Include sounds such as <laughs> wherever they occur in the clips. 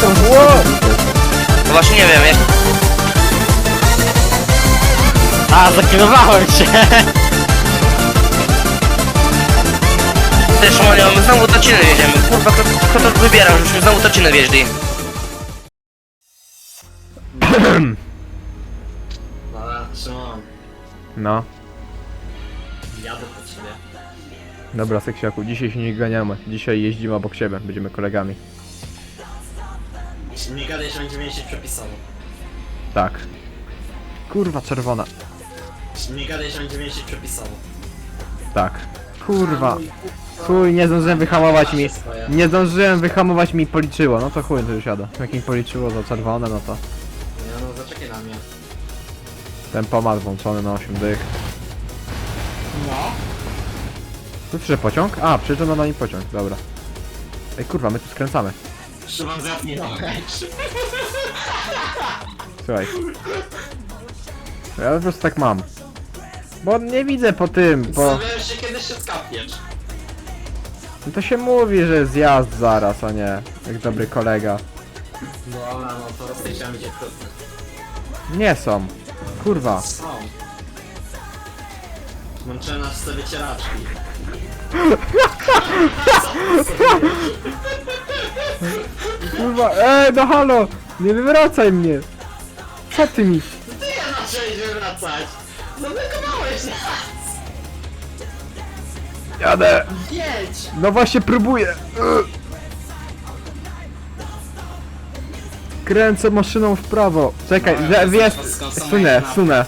To było! No właśnie nie wiem, jak... A, zakrywałem się! Ty Szymonie, my znowu tociny jedziemy. Kurwa, kto, kto to wybierał, żeśmy znowu tociny wjeździ. <clears throat> Dobra, Szymon, No, dobra seksiaku, dzisiaj się nie ganiamy. Dzisiaj jeździmy obok siebie, będziemy kolegami. Nie gadaj, że będziemy jeździć przepisowo. Tak. Kurwa czerwona. Nie gadaj, że będziemy jeździć przepisowo. Tak. Kurwa. Chuj, nie zdążyłem wyhamować mi. Nie zdążyłem wyhamować mi policzyło, no to chuj, to już jadę. Jak mi policzyło za czerwone, no to Nie no, zaczekaj na mnie. tempomat włączony na 8 dych. No. Tu przyszedł pociąg? A, przyjeżdża na nami pociąg, dobra. Ej kurwa, my tu skręcamy. Szymon, zapnij nogę. Słuchaj. Ja po prostu tak mam. Bo nie widzę po tym, bo... Się, kiedy się skapniesz. No to się mówi, że zjazd zaraz, a nie jak dobry kolega. No dobra, no to rozliczamy cię. Nie są. Kurwa. Są. Włączyłem nas sobie wycieraczki. Kurwa, ej, no halo! Nie wywracaj mnie! Co ty mi? Ty ja zacząłeś wracać! Zablokowałeś nas! Jadę! Jedź! No właśnie próbuję! Ugh. Kręcę maszyną w prawo. Czekaj, No, że ja wiesz, sunę, sunę.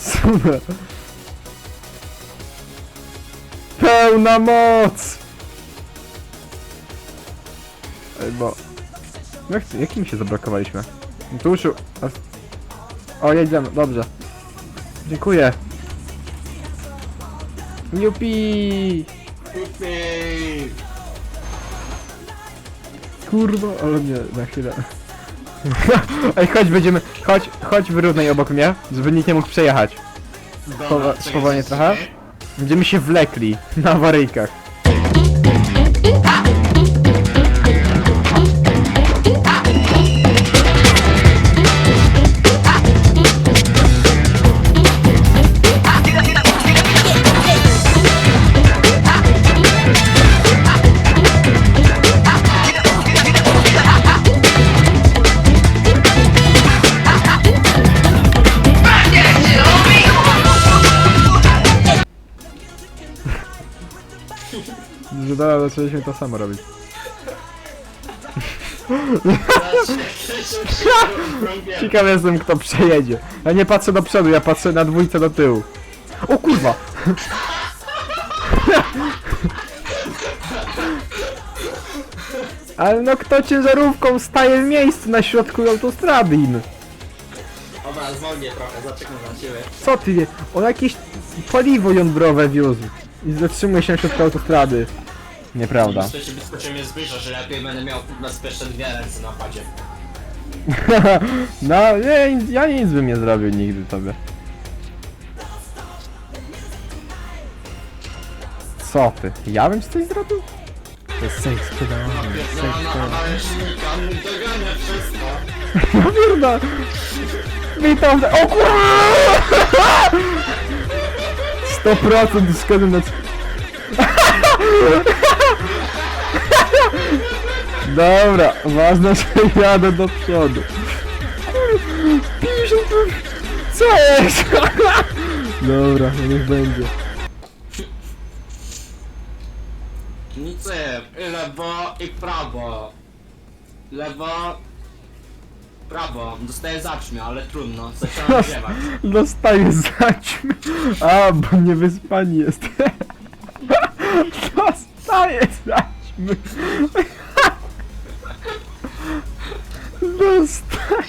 Sunę. Pełna moc! Ej, bo... Jak, jakim się zablokowaliśmy? Tu już... O, jedziemy, dobrze. Dziękuję. Jupi! Kurwa, ale nie, na chwilę. <laughs> Ej, chodź, będziemy, chodź, chodź wyrównaj obok mnie, żeby nikt nie mógł przejechać. dobra, Powa- czekaj, powolnie czekaj. trochę. Będziemy się wlekli na awaryjkach. Że dobra, zaczęliśmy to samo robić. <laughs> Ciekaw jestem kto przejedzie. Ja nie patrzę do przodu, ja patrzę na dwójce do tyłu. O kurwa! <laughs> Ale no kto ciężarówką staje w miejscu na środku autostrady im? Dobra, zwolnię trochę, zaczekam na ciebie. Co ty wie? On jakieś paliwo jądrowe wiózł. I zatrzymuje się na środku autostrady. Nieprawda. Myślę, że mnie zbliża, że lepiej będę miał bezpieczne dwie ręce na padzie. <laughs> no, nie, ja nic bym nie zrobił nigdy tobie. Co ty? Ja bym ci coś zrobił? To jest seks pedałami, seks. No pierda! <laughs> Witam, o kurwa! 100% szkody na... Dobra, ważne, że jadę do przodu. Kurwa, 50... Co jest? Dobra, niech będzie. Nic, lewo i prawo. Lewo, prawo. Dostaję zaćmie, ale trudno, zacząłem ziewać. Dostaję zaćmy. A, bo niewyspani jest. <laughs> Dostaję zaćmy. <laughs> Dostaję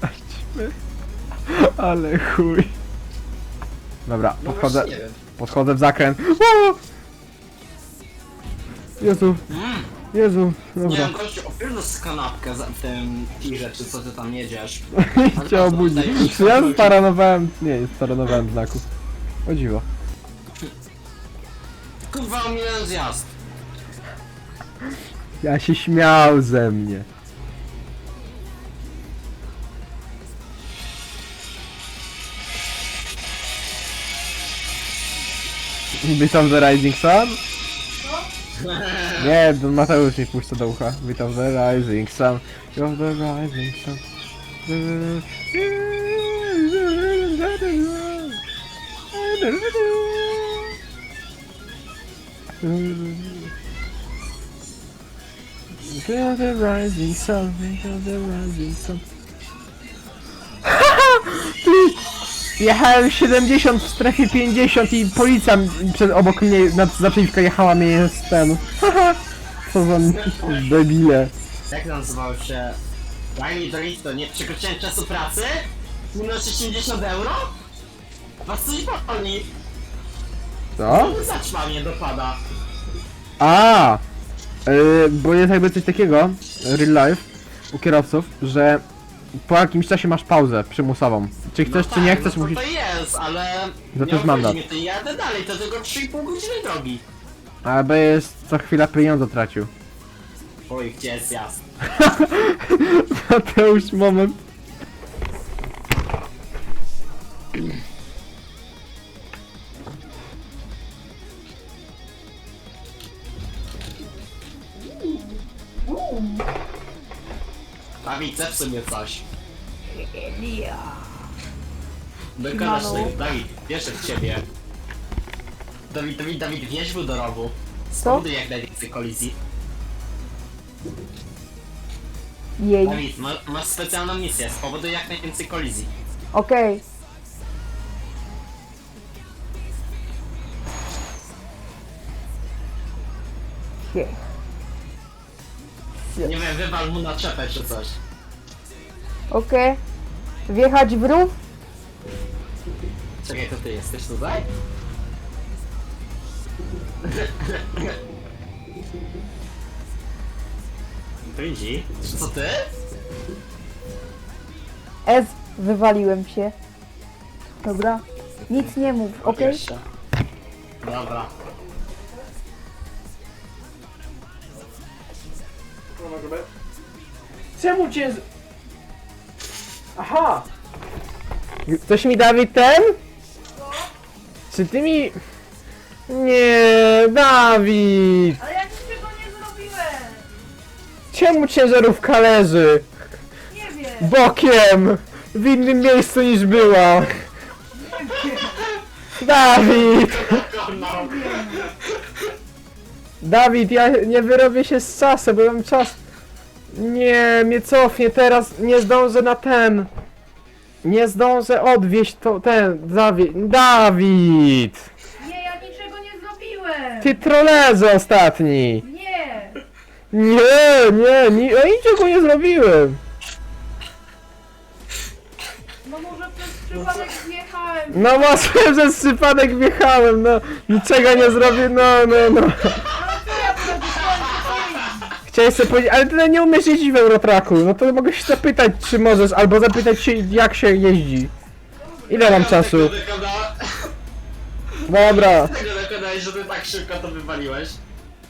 zaćmy. Ale chuj. Dobra, No podchodzę, właśnie, nie wiem. podchodzę w zakręt. O! Jezu, Mm, Jezu, nie dobra. wiem, gościu, opierdol kanapkę za tym tirze, czy co ty tam jedziesz. Cię obudzić. Czy ja staranowałem? Nie, nie staranowałem znaku. O dziwo. Kurwa, ominąłem zjazd. Ja się śmiał ze mnie. Witam The Rising Sun? <laughs> Nie, Don Mateusz mi puszcza do ucha. Witam The Rising Sun. You're the Rising Sun. Feel the rising sun, feel the rising sun. Jechałem 70 w strefie 50 i policja przed, obok mnie na, naprzeciwko jechała mnie jest ten. Haha! Co za debile. Jak nazywał się? Daj mi Dorito, nie przekroczyłem czasu pracy? Minus 80 euro? Was coś boli? Co? Zaćma mnie dopada. A, yy, bo jest jakby coś takiego, real life, u kierowców, że po jakimś czasie masz pauzę przymusową. Czy chcesz, no czy nie tak, chcesz, no to musisz... to jest, ale... To nie też mandat. obchodzi mnie to, jadę dalej, to tylko 3,5 godziny drogi. Albo jest co chwila pieniądze tracił. Oj, gdzie jest jasne. <laughs> Mateusz, moment. Dawid, zepsuł mnie coś. Dokonasz tego, Dawid, wierzę w ciebie. Dawid, Dawid, Dawid, wjeźdź był do rowu. Spowoduj jak najwięcej kolizji. Jej, Dawid, ma, masz specjalną misję, spowoduj jak najwięcej kolizji. okej. Okay. Nie wiem, wywal mu na czepę czy coś. Okej. Wjechać w rów? Czekaj, to ty jesteś tutaj? Widzi? Co ty? S, wywaliłem się. Dobra. Nic nie mów, okej? Odbierz się. Dobra. Czemu cię... z- Aha! Coś mi Dawid ten? Czy ty mi... Nie, Dawid! Ale ja niczego nie zrobiłem! Czemu ciężarówka leży? Nie wiem! Bokiem! W innym miejscu niż była! Dawid! Dawid, ja nie wyrobię się z czasem, bo mam czas. Nie, mnie cofnie teraz, nie zdążę na ten. Nie zdążę odwieźć to ten, Dawid. Dawid! Nie, ja niczego nie zrobiłem! Ty trolerze ostatni! Nie! Nie, nie, ja niczego nie zrobiłem! No może przez przypadek zjechałem! No może przez przypadek wjechałem, no niczego nie zrobię, no, no, no. <laughs> Chciałem sobie powiedzieć, ale tyle nie umiesz jeździć w Eurotraku, no to mogę się zapytać, czy możesz, albo zapytać się, jak się jeździ. Ile mam czasu? Dobra. Tego dokonałeś, że ty tak szybko to wywaliłeś.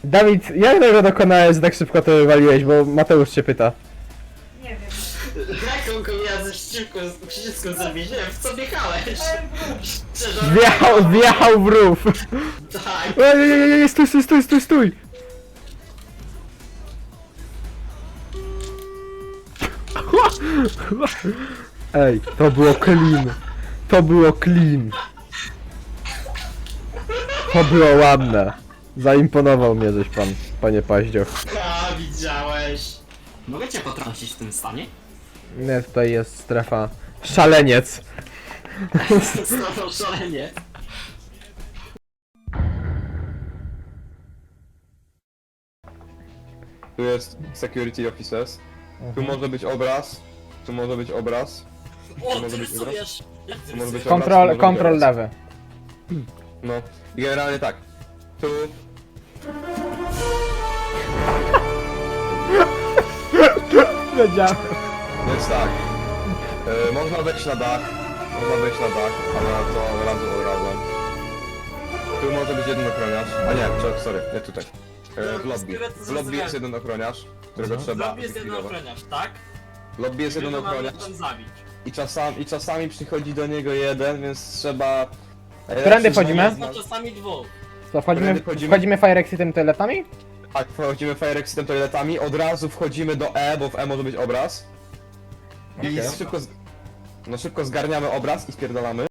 Dawid, jak tego dokonałeś, że tak szybko to wywaliłeś, bo Mateusz cię pyta. Nie wiem. Jaką komię ze szczypką, z przyciskiem zawiedziłem, w co wjechałeś? Szczerze, Wjechał, wjechał w rów. Tak. Ej, ej, ej, ej, stój, stój, stój, stój, stój. Ej, to było clean. To było clean. To było ładne. Zaimponował mnie żeś pan, panie Paździoch. A, widziałeś. Mogę cię potrącić w tym stanie? Nie, tutaj jest strefa szaleniec. Znowu szalenie. Tu jest security officers. Tu może być obraz. Tu może być obraz. O, może ty być rysujesz! Tu może być obraz. tu Kontrol, może być kontrol obraz. lewy. No. I generalnie tak. Tu. Wiedziałem. Więc tak. E, można wejść na dach. Można wejść na dach, ale to razem od razem. Tu może być jeden ochroniarz. A nie, sorry, nie tutaj. E, w lobby. W lobby jest jeden ochroniarz, którego trzeba Lobby jest jeden zlikwidować. ochroniarz, tak? Lobby jest jeden ochroniarz zabić. i czasami, i czasami przychodzi do niego jeden, więc trzeba... Którędy wchodzimy? No czasami dwóch. Co, wchodzimy, wchodzimy? wchodzimy Fire Exitem toiletami? Tak, wchodzimy Fire Exitem toiletami, od razu wchodzimy do E, bo w E może być obraz. I Okej. szybko... z- No szybko zgarniamy obraz i spierdalamy.